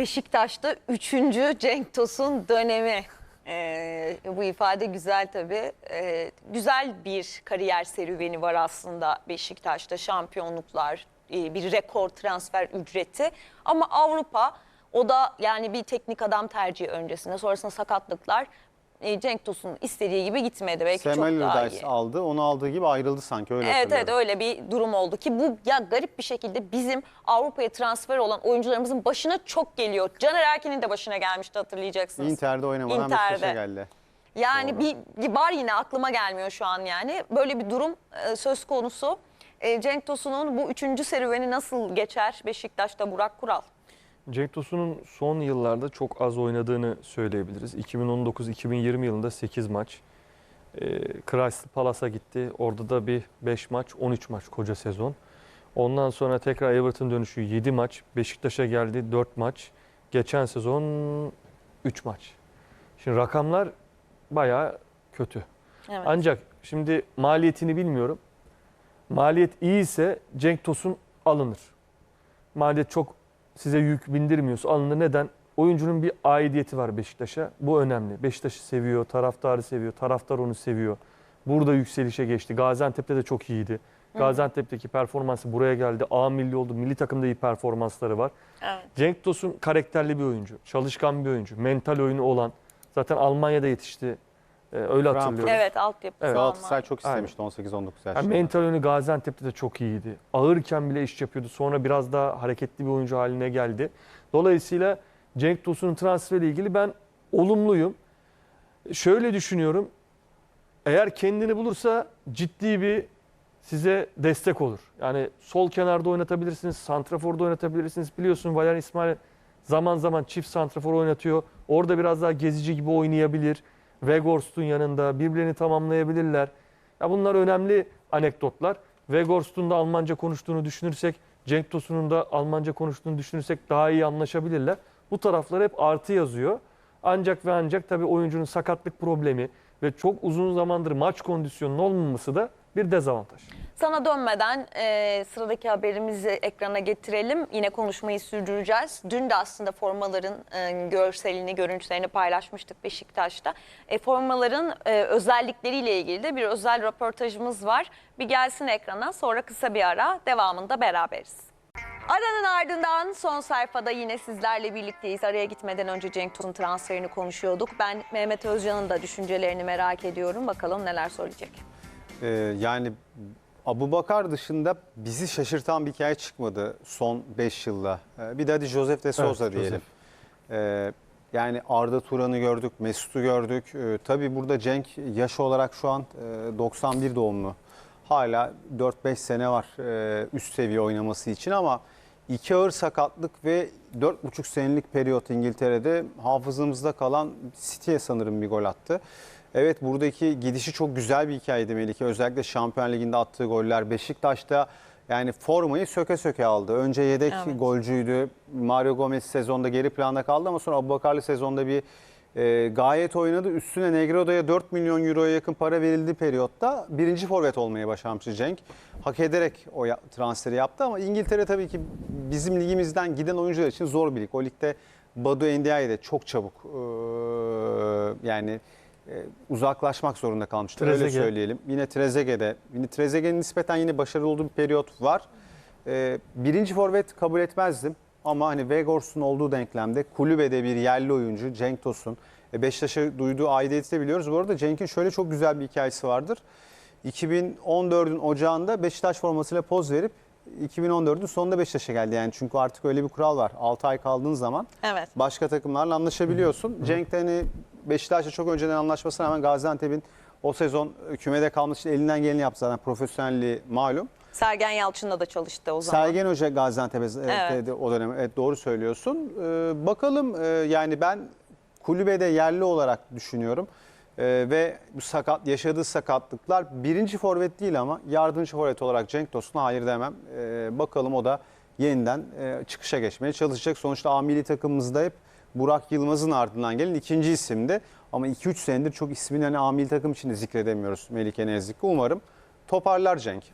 Beşiktaş'ta 3. Cenk Tosun dönemi. Ee, bu ifade güzel tabii. Ee, güzel bir kariyer serüveni var aslında Beşiktaş'ta. Şampiyonluklar, e, bir rekor transfer ücreti. Ama Avrupa o da yani bir teknik adam tercihi öncesinde. Sonrasında sakatlıklar. E, Cenk Tosun istediği gibi gitmedi. Belki çok Semel daha Rıdais iyi. aldı. Onu aldığı gibi ayrıldı sanki öyle Evet evet öyle bir durum oldu ki bu ya garip bir şekilde bizim Avrupa'ya transfer olan oyuncularımızın başına çok geliyor. Caner Erkin'in de başına gelmişti hatırlayacaksınız. Inter'de oynamadan Inter'de. Beşiktaş'a geldi. Yani bir var yine aklıma gelmiyor şu an yani. Böyle bir durum e, söz konusu. E, Cenk Tosun'un bu üçüncü serüveni nasıl geçer Beşiktaş'ta Burak Kural? Cenk Tosun'un son yıllarda çok az oynadığını söyleyebiliriz. 2019-2020 yılında 8 maç. E, Crystal Palace'a gitti. Orada da bir 5 maç, 13 maç koca sezon. Ondan sonra tekrar Everton dönüşü 7 maç. Beşiktaş'a geldi 4 maç. Geçen sezon 3 maç. Şimdi rakamlar bayağı kötü. Evet. Ancak şimdi maliyetini bilmiyorum. Maliyet iyi ise Cenk Tosun alınır. Maliyet çok size yük bindirmiyorsa alınır. Neden? Oyuncunun bir aidiyeti var Beşiktaş'a. Bu önemli. Beşiktaş'ı seviyor, taraftarı seviyor, taraftar onu seviyor. Burada yükselişe geçti. Gaziantep'te de çok iyiydi. Gaziantep'teki performansı buraya geldi. A milli oldu. Milli takımda iyi performansları var. Evet. Cenk Tosun karakterli bir oyuncu. Çalışkan bir oyuncu. Mental oyunu olan. Zaten Almanya'da yetişti. Ee, öyle Frankfurt. hatırlıyorum. Evet altyapısı Evet. Galatasaray çok istemişti 18-19 yaşında. Yani mental oyunu Gaziantep'te de çok iyiydi. Ağırken bile iş yapıyordu. Sonra biraz daha hareketli bir oyuncu haline geldi. Dolayısıyla Cenk Tosun'un transferiyle ilgili ben olumluyum. Şöyle düşünüyorum. Eğer kendini bulursa ciddi bir size destek olur. Yani sol kenarda oynatabilirsiniz, santraforda oynatabilirsiniz. Biliyorsun Valerian İsmail zaman zaman çift santrafor oynatıyor. Orada biraz daha gezici gibi oynayabilir. Weghorst'un yanında birbirlerini tamamlayabilirler. Ya bunlar önemli anekdotlar. Weghorst'un da Almanca konuştuğunu düşünürsek, Cenk Tosun'un da Almanca konuştuğunu düşünürsek daha iyi anlaşabilirler. Bu taraflar hep artı yazıyor. Ancak ve ancak tabii oyuncunun sakatlık problemi ve çok uzun zamandır maç kondisyonunun olmaması da bir dezavantaj. Sana dönmeden e, sıradaki haberimizi ekrana getirelim. Yine konuşmayı sürdüreceğiz. Dün de aslında formaların e, görselini, görüntülerini paylaşmıştık Beşiktaş'ta. E, formaların e, özellikleriyle ilgili de bir özel röportajımız var. Bir gelsin ekrana sonra kısa bir ara devamında beraberiz. Aranın ardından son sayfada yine sizlerle birlikteyiz. Araya gitmeden önce Cenk Tosun transferini konuşuyorduk. Ben Mehmet Özcan'ın da düşüncelerini merak ediyorum. Bakalım neler söyleyecek. Ee, yani Abu Bakar dışında bizi şaşırtan bir hikaye çıkmadı son 5 yılda. Ee, bir de hadi Josef de Souza Evet, diyelim. Ee, yani Arda Turan'ı gördük, Mesut'u gördük. Ee, tabii burada Cenk yaş olarak şu an e, 91 doğumlu. Hala 4-5 sene var e, üst seviye oynaması için ama iki ağır sakatlık ve 4,5 senelik periyot İngiltere'de hafızamızda kalan City'ye sanırım bir gol attı. Evet buradaki gidişi çok güzel bir hikayeydi Melike. Özellikle Şampiyon Ligi'nde attığı goller. Beşiktaş'ta yani formayı söke söke aldı. Önce yedek Evet. golcüydü. Mario Gomez sezonda geri planda kaldı ama sonra Abubakarlı sezonda bir e, gayet oynadı. Üstüne Negredo'ya 4 milyon euroya yakın para verildiği periyotta birinci forvet olmaya başarmıştı Cenk. Hak ederek o ya- transferi yaptı ama İngiltere tabii ki bizim ligimizden giden oyuncular için zor bir lig. O ligde Badu Ndiaye de çok çabuk e, yani uzaklaşmak zorunda kalmıştı. Öyle söyleyelim. Yine Trezeguet'de. Yine Trezeguet'in nispeten yine başarılı olduğu bir periyot var. E, birinci forvet kabul etmezdim. Ama hani Weghorst'un olduğu denklemde kulübede bir yerli oyuncu Cenk Tosun. E, Beşiktaş'a duyduğu aidiyeti de biliyoruz. Bu arada Cenk'in şöyle çok güzel bir hikayesi vardır. 2014'ün ocağında Beşiktaş formasıyla poz verip 2014'ün sonunda Beşiktaş'a geldi. Yani çünkü artık öyle bir kural var. 6 ay kaldığın zaman Evet. başka takımlarla anlaşabiliyorsun. Cenk de hani Beşiktaş'la çok önceden anlaşmasına rağmen Gaziantep'in o sezon kümede kalmış için elinden geleni yaptı zaten profesyonelliği malum. Sergen Yalçın'la da çalıştı o zaman. Sergen Hoca Gaziantep'e Evet. evet. o dönem evet doğru söylüyorsun. Ee, bakalım e, yani ben kulübede yerli olarak düşünüyorum. Ee, ve bu sakat yaşadığı sakatlıklar birinci forvet değil ama yardımcı forvet olarak Cenk Tosun'a hayır demem. Ee, bakalım o da yeniden e, çıkışa geçmeye çalışacak. Sonuçta A milli takımımızda hep Burak Yılmaz'ın ardından gelen ikinci isimdi. Ama 2-3 senedir çok ismini hani A milli takım için de zikredemiyoruz Melike ne yazık ki. Umarım toparlar Cenk.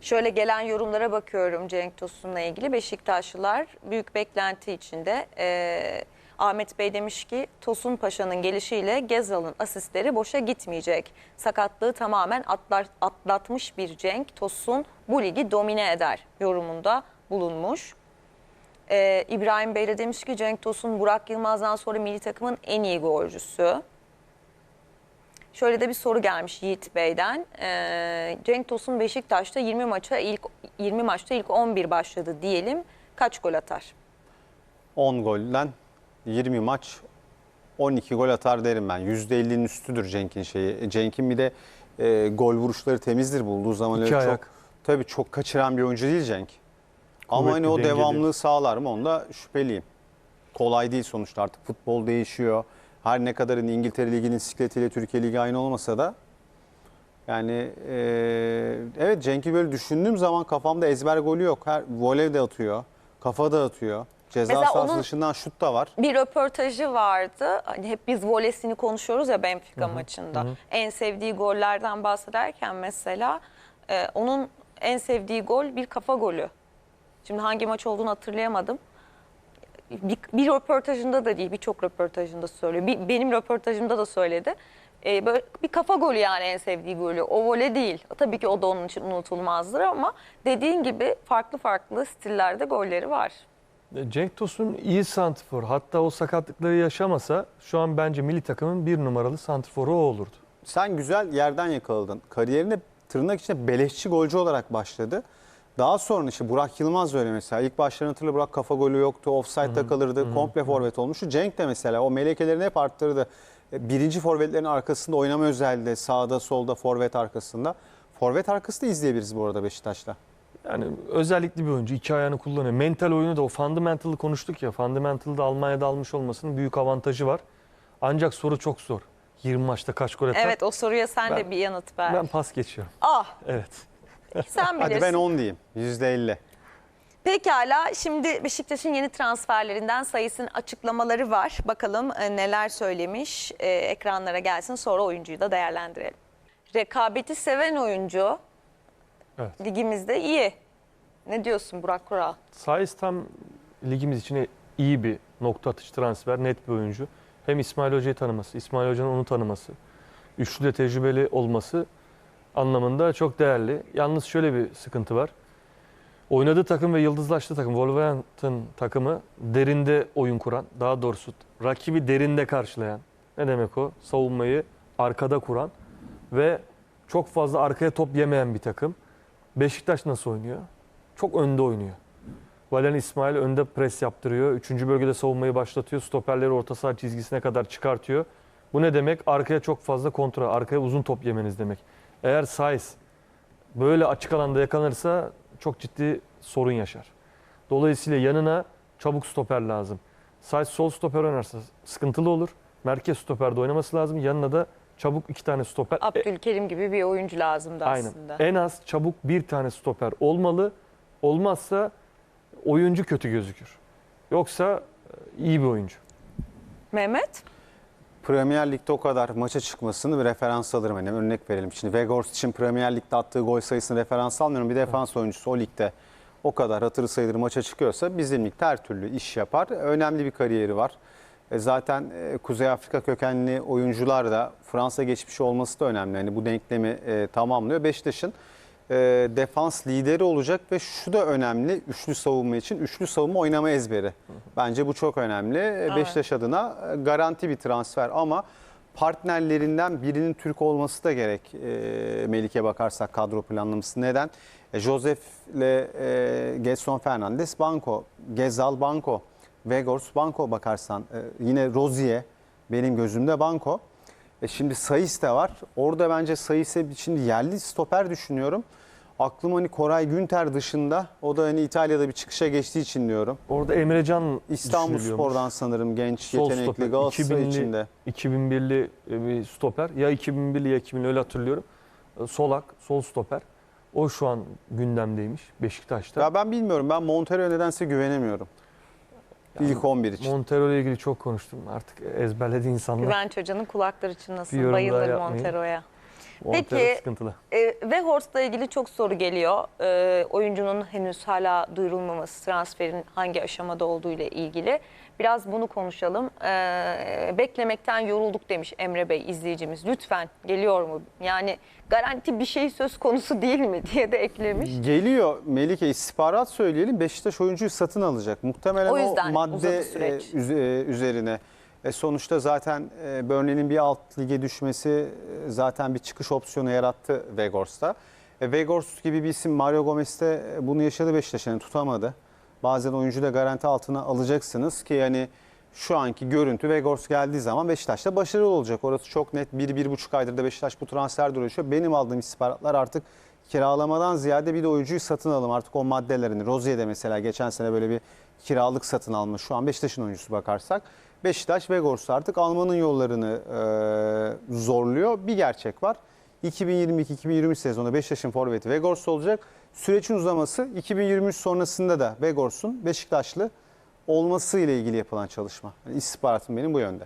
Şöyle gelen yorumlara bakıyorum Cenk Tosun'la ilgili. Beşiktaşlılar büyük beklenti içinde. Ee, Ahmet Bey demiş ki Tosun Paşa'nın gelişiyle Gezal'ın asistleri boşa gitmeyecek. Sakatlığı tamamen atlar, atlatmış bir Cenk Tosun bu ligi domine eder yorumunda bulunmuş. Ee, İbrahim Bey de demiş ki Cenk Tosun Burak Yılmaz'dan sonra milli takımın en iyi golcüsü. Şöyle de bir soru gelmiş Yiğit Bey'den. Ee, Cenk Tosun Beşiktaş'ta 20 maça ilk 20 maçta ilk 11 başladı diyelim. Kaç gol atar? 10 golden 20 maç 12 gol atar derim ben. %50'nin üstüdür Cenk'in şeyi. Cenk'in bir de e, gol vuruşları temizdir bulduğu zaman İki öyle ayak. çok tabii çok kaçıran bir oyuncu değil Cenk. Ama hani o dengeli. devamlılığı sağlar mı onda şüpheliyim. Kolay değil sonuçta artık futbol değişiyor. Her ne kadar hani İngiltere Ligi'nin sikletiyle Türkiye Ligi aynı olmasa da yani e, evet Cenk'i böyle düşündüğüm zaman kafamda ezber golü yok. Her voley de atıyor, kafa da atıyor. Ceza Mesela sahası onun- dışından şut da var. Bir röportajı vardı. Hani hep biz volesini konuşuyoruz ya Benfica maçında. En sevdiği gollerden bahsederken mesela e, onun en sevdiği gol bir kafa golü. Şimdi hangi maç olduğunu hatırlayamadım. Bir, bir röportajında da değil, birçok röportajında söylüyor. Bir, benim röportajımda da söyledi. E, böyle bir kafa golü yani en sevdiği golü. O vole değil. Tabii ki o da onun için unutulmazdır ama dediğin gibi farklı farklı stillerde golleri var. Cenk Tosun iyi santrfor. Hatta o sakatlıkları yaşamasa şu an bence milli takımın bir numaralı santrforu o olurdu. Sen güzel yerden yakaladın. Kariyerine tırnak içinde beleşçi golcü olarak başladı. Daha sonra işte Burak Yılmaz öyle mesela. İlk başlarını hatırla Burak kafa golü yoktu. Offside'da kalırdı. Komple forvet olmuştu. Cenk de mesela o melekelerini hep arttırdı. E, Birinci forvetlerin arkasında oynama özelliği. Sağda solda forvet arkasında. Forvet arkası da izleyebiliriz bu arada Beşiktaş'ta. Yani özellikli bir oyuncu. iki ayağını kullanıyor. Mental oyunu da o fundamental'ı konuştuk ya. Fundamental'ı Almanya'da almış olmasının büyük avantajı var. Ancak soru çok zor. 20 maçta kaç gol atar? Evet o soruya sen de Ben- bir yanıt ver. Ben pas geçiyorum. Ah Evet. sen bilirsin. Hadi ben 10 diyeyim. %50. Pekala şimdi Beşiktaş'ın yeni transferlerinden sayısının açıklamaları var. Bakalım e, neler söylemiş E, ekranlara gelsin sonra oyuncuyu da değerlendirelim. Rekabeti seven oyuncu Evet. ligimizde iyi. Ne diyorsun Burak Kural? Saiz tam ligimiz için iyi bir nokta atış transfer, net bir oyuncu. Hem İsmail Hoca'yı tanıması, İsmail Hoca'nın onu tanıması, üçlü de tecrübeli olması anlamında çok değerli. Yalnız şöyle bir sıkıntı var. Oynadığı takım ve yıldızlaştığı takım Wolverhampton takımı derinde oyun kuran, daha doğrusu rakibi derinde karşılayan. Ne demek o? Savunmayı arkada kuran ve çok fazla arkaya top yemeyen bir takım. Beşiktaş nasıl oynuyor? Çok önde oynuyor. Valen İsmail önde pres yaptırıyor. Üçüncü bölgede savunmayı başlatıyor. Stoperleri orta saha çizgisine kadar çıkartıyor. Bu ne demek? Arkaya çok fazla kontrol, arkaya uzun top yemeniz demek. Eğer Saiz böyle açık alanda yakalanırsa çok ciddi sorun yaşar. Dolayısıyla yanına çabuk stoper lazım. Saiz sol stoper oynarsa sıkıntılı olur. Merkez stoperde oynaması lazım. Yanına da çabuk iki tane stoper. E, Abdülkerim gibi bir oyuncu lazımdı Aynen. aslında. En az çabuk bir tane stoper olmalı. Olmazsa oyuncu kötü gözükür. Yoksa e, iyi bir oyuncu. Mehmet? Premier Lig'de o kadar maça çıkmasını bir referans alırım. Hani örnek verelim. Şimdi Weghorst için Premier Lig'de attığı gol sayısını referans almıyorum. Bir defans oyuncusu o ligde o kadar hatırı sayılır maça çıkıyorsa bizim ligde her türlü iş yapar. Önemli bir kariyeri var. E zaten e, Kuzey Afrika kökenli oyuncular da Fransa geçmişi olması da önemli. Hani bu denklemi e, tamamlıyor. Beşiktaş'ın e, defans lideri olacak ve şu da önemli üçlü savunma için üçlü savunma oynama ezberi. Bence bu çok önemli. E, Beşiktaş adına e, garanti bir transfer ama partnerlerinden birinin Türk olması da gerek e, Melike bakarsak kadro planlaması. Neden? E, Josef ile e, Gelson Fernandes Banco, Gezal Banco, Vegors Banco bakarsan e, yine Rozier benim gözümde Banco. E şimdi Sayıs de var. Orada bence Sayıs'e şimdi yerli stoper düşünüyorum. Aklım hani Koray Günter dışında o da hani İtalya'da bir çıkışa geçtiği için diyorum. Orada Emrecan İstanbul düşünülüyormuş. Spor'dan sanırım genç Sol yetenekli stoper. Galatasaray 2000'li içinde. 2001'li bir stoper. Ya 2001'li ya 2000'li öyle hatırlıyorum. E, Solak, sol stoper. O şu an gündemdeymiş Beşiktaş'ta. Ya ben bilmiyorum ben Montero'ya nedense güvenemiyorum. İlk 11 için. Montero ile ilgili çok konuştum. Artık ezberledi insanlar. Güvenç Hoca'nın kulakları yorum daha Bayılır. Montero'ya. Peki, sıkıntılı. E, Weghorst'la ilgili çok soru geliyor. E, oyuncunun henüz hala duyurulmaması, transferin hangi aşamada olduğu ile ilgili. Biraz bunu konuşalım. E, beklemekten yorulduk demiş Emre Bey izleyicimiz. Lütfen geliyor mu? Yani garanti bir şey söz konusu değil mi diye de eklemiş. Geliyor Melike istihbarat söyleyelim Beşiktaş oyuncuyu satın alacak. Muhtemelen O o, madde e, e, üzerine. E sonuçta zaten e, Burnley'nin bir alt lige düşmesi e, zaten bir çıkış opsiyonu yarattı Vegors'ta. E, Vegors gibi bir isim Mario Gomez de e, bunu yaşadı Beşiktaş yani tutamadı. Bazen oyuncu da garanti altına alacaksınız ki yani şu anki görüntü Vegors geldiği zaman Beşiktaş'ta başarılı olacak. Orası çok net. 1-1,5 aydır da Beşiktaş bu transfer uğraşıyor. Benim aldığım istihbaratlar artık kiralamadan ziyade bir de oyuncuyu satın alım artık o maddelerini. Rozier'de mesela geçen sene böyle bir kiralık satın alma. Şu an Beşiktaş'ın oyuncusu bakarsak. Beşiktaş Vegors'u artık almanın yollarını e, zorluyor. Bir gerçek var. 2022-2023 sezonu Beşiktaş'ın forveti Vegors olacak. Sürecin uzaması 2023 sonrasında da Vegors'un Beşiktaşlı olması ile ilgili yapılan çalışma. Yani istihbaratım benim bu yönde.